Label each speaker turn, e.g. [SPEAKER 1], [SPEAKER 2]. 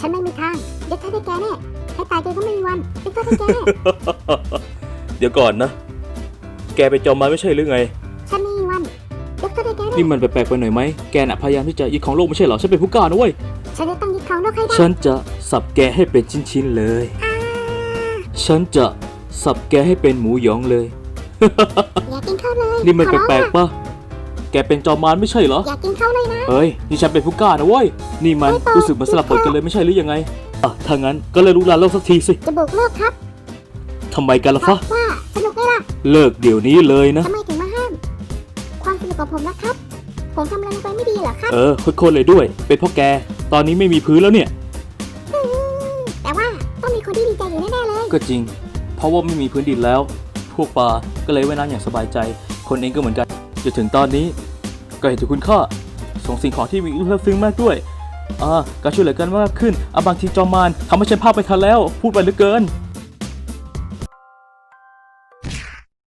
[SPEAKER 1] ฉันไม่มีทางยกโทษให้แกแน่ให้ตายแกก็ไม่มีวันยกโทษให้แกแน่
[SPEAKER 2] เดี๋ยวก่อนนะ แกเป็นจอมมารไม่ใช่หรือไง
[SPEAKER 1] ฉันไม่มีวันยกโทษให้แกแน่
[SPEAKER 2] นี่มันแปลกๆไปหน่อยไหมแกน่ะพยายามที่จะยึดของโลกไม่ใช่เหรอฉันเป็นผู้กล้านะเว้ย
[SPEAKER 1] ฉันจะต้องยึดของโลกให้ได้
[SPEAKER 2] ฉันจะสับแกให้เป็นชิ้นๆเลย
[SPEAKER 1] อ่า
[SPEAKER 2] ฉันจะสับแกให้เป็นหมูหยองเลย
[SPEAKER 1] อยากกินข้าวเลย
[SPEAKER 2] นี่มัน
[SPEAKER 1] ขอร้อง
[SPEAKER 2] แปลกๆ
[SPEAKER 1] อะ
[SPEAKER 2] ปะ แกเป็นจอมมารไม่ใช่เหรอ
[SPEAKER 1] อยากกินข้าวเลยนะ
[SPEAKER 2] เฮ้ย นี่ฉันเป็นผู้กล้านะเว้ย นี่มัน
[SPEAKER 1] ไม่ต้อง
[SPEAKER 2] รู้สึกเหมือนสลับบทกันเลยไม่ใช่หรือยังไง อะ ถ้างั้นก็เลยลุกลานโลกสักทีสิ
[SPEAKER 1] จะบุกโลกครับ
[SPEAKER 2] ทำไมกันล่ะ
[SPEAKER 1] เพราะ
[SPEAKER 2] ฟะ
[SPEAKER 1] ว่าสนุกไหมล่ะ
[SPEAKER 2] เลิกเดี๋ยวนี้เลยนะ
[SPEAKER 1] ทำไมถึงมาห้าม ความสนุกของผมนะครับ ผมทำอะไรลงไปไม่ดีเหรอครับ
[SPEAKER 2] เออโคตรๆเลยด้วย เป็นเพราะแก ตอนนี้ไม่มีพื้นแล้วเนี่ย
[SPEAKER 1] อืมแต่ว่าต้องมีคนที่ดีใจอยู่แน่ๆเลย
[SPEAKER 2] ก็จริง เพราะว่าไม่มีพื้นดินแล้ว พวกปลาก็เลยว่ายน้ำอย่างสบายใจ คนเองก็เหมือนกัน จนถึงตอนนี้ ก็เห็นถึงคุณค่าส่งสิ่งของที่มีลึกซึ้งมากด้วยอ่าการช่วยเหลือกันมากขึ้นอาบางทีจอมานทำให้ฉันภาพไปทันแล้ว พูดไปเหลือเกิน